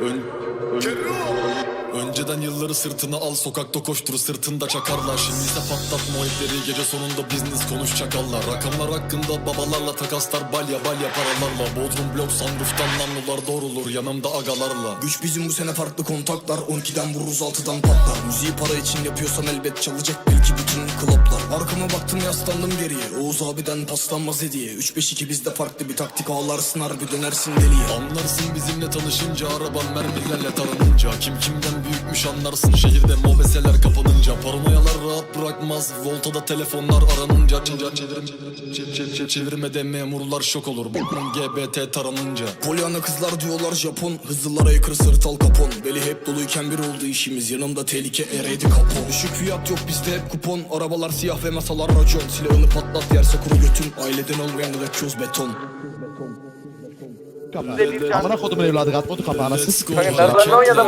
Ön, önceden yılları sırtına al sokakta koştur sırtında çakarlar. Şimdi ise patlat muhabbetleri gece sonunda business konuş çakallar. Rakamlar hakkında babalarla takaslar balya balya paralarla. Bodrum blok sunrooftan namlular doğrulur yanımda agalarla. Güç bizim bu sene farklı kontaklar. 12'den vururuz 6'dan patlar. Müziği para için yapıyorsan elbet çalacak belki bütün kloplar Arkama baktım yaslandım geriye. Oğuz abiden paslanmaz hediye. 3-5-2 bizde farklı bir taktik ağlarsın harbi dönersin deliye. Anlarsın bizimle tanışınca araban mermilerle taranınca Kim kimden büyükmüş anlarsın şehirde mobeseler kapanınca Paranoyalar rahat bırakmaz voltada telefonlar aranınca Çinca çevirim çevir, çevir, çevir, çevirmede memurlar şok olur Bakın GBT taranınca Polyana kızlar diyorlar Japon Hızlılara yakır sırtal kapon Beli hep doluyken bir oldu işimiz Yanımda tehlike ereydi kapon Düşük fiyat yok bizde hep kupon Arabalar siyah ve masalar racon Silahını patlat yerse kuru götün Aileden olmayan köz beton Amına kodumun evladı katmadı kapağına Let's go. Kanka,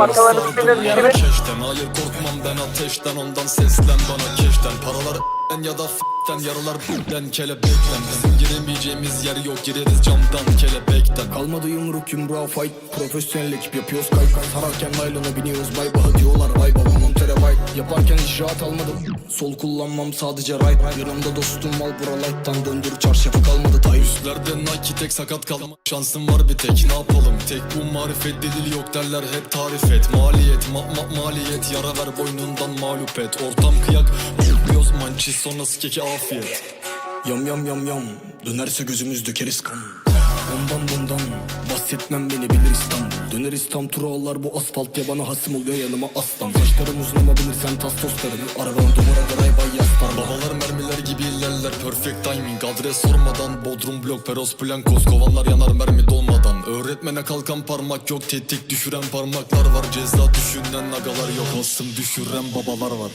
arkalarını sıkıyorum, Hareketler kimi? Keşten hayır korkmam ben ateşten Ondan seslen bana keşten. Paralar en ya da f***ten Yaralar b***den kelebekten. Bizim giremeyeceğimiz yer yok Gireriz camdan kelebekten. Kalmadı yumruk yumruğa fight Profesyonel ekip yapıyoruz. Kay kay Sararken naylona biniyoruz. Bay baha diyorlar Vay baba montere vay. Yaparken icraat almadım Sol kullanmam sadece right. Yanımda dostum mal bura light'tan Döndür çarşafı Üstlerde Nike tek sakat kalma. Şansım var bir tek ne yapalım? Tek bu marifet delil yok derler hep tarif et. Maliyet ma ma maliyet Yara ver boynundan mağlup et. Ortam kıyak Yoz mançiz sonrası keki afiyet. Yam yam yam yam Dönerse gözümüz dökeriz kan. Ondan bundan Bahsetmem beni bilir İstanbul Döneriz tam turalar bu asfalt ya bana hasım oluyor yanıma aslan. Saçlarım uzun ama bilirsen tas tostlarını Arabanın dumura garay bay yaslar Babalar mermiler perfect timing. Adres sormadan Bodrum blok Peros Blancos Kovanlar yanar mermi dolmadan. Öğretmene kalkan parmak yok Tetik düşüren parmaklar var. Ceza düşünen agalar yok Asım düşüren babalar var.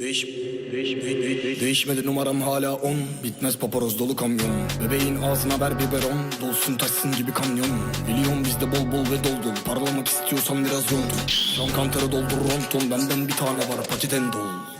Değiş, değiş, değiş, değiş, değişmedi numaram hala on. Bitmez paparoz dolu kamyon. Bebeğin ağzına ver biberon Dolsun taşsın gibi kamyon. Biliyorum bizde bol bol ve dol dol. Parlamak istiyorsan biraz yol dur. Şan kantarı doldur ronton. Benden bir tane var patiden dol